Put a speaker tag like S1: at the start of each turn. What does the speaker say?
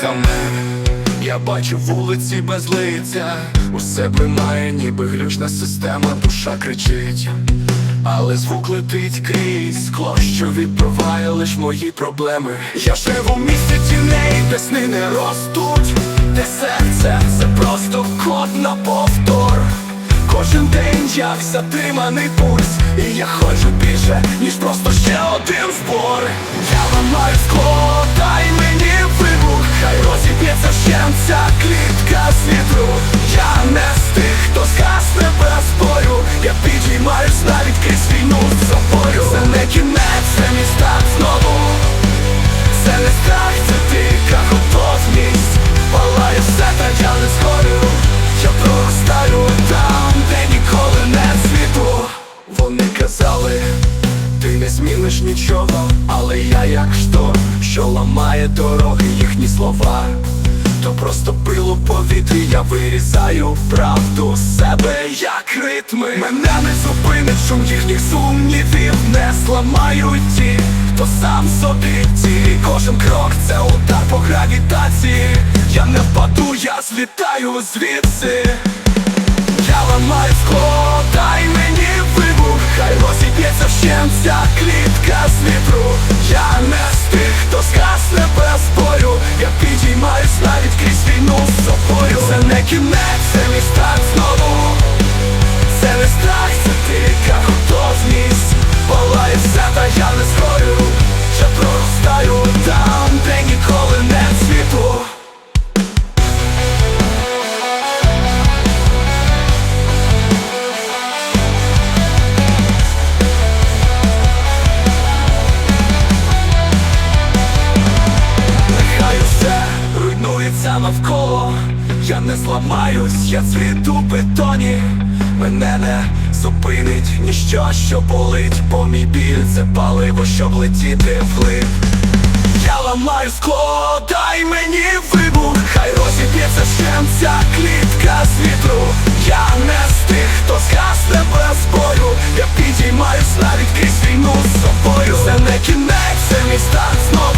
S1: камер Я бачу вулиці без лиця У себе має ніби глючна система, душа кричить але звук летить крізь скло, що відбиває лиш мої проблеми. Я живу в місті тіней, де сни не ростуть, де серце це просто код на повтор. Кожен день як затриманий пульс, і я ходжу більше, ніж просто ще один збор. Я ламаю вщент ця клітка світру. Я не з тих, хто згасне без бою. Я підіймаюсь навіть крізь війну з собою. Це не кінець, це мій старт знову. Це не страх, це дика готовність Палає все, та я не згорю Я проростаю там, де ніколи не світу Вони казали, ти не зміниш нічого Але я як шторм, що ламає дороги їхні слова то просто пилу повітрі, я вирізаю правду з себе, як ритми. Мене не зупинить шум їхніх сумнівів, не зламають ті, хто сам собі ті Кожен крок це удар по гравітації. Я не впаду, я злітаю звідси. Я ламаю скло, дай мені вибух, хай розіб'ється вщент ця клітка навколо, я не зламаюсь, я цвіту бетоні, мене не зупинить ніщо, що болить, бо мій біль це паливо, щоб летіти вглиб. Я ламаю скло, дай мені вибух, хай розіб'ється щем ця клітка з вітру. Я не з тих, хто згасне без бою. Я підіймаюсь навіть крізь війну з собою. Це не кінець, це міста знову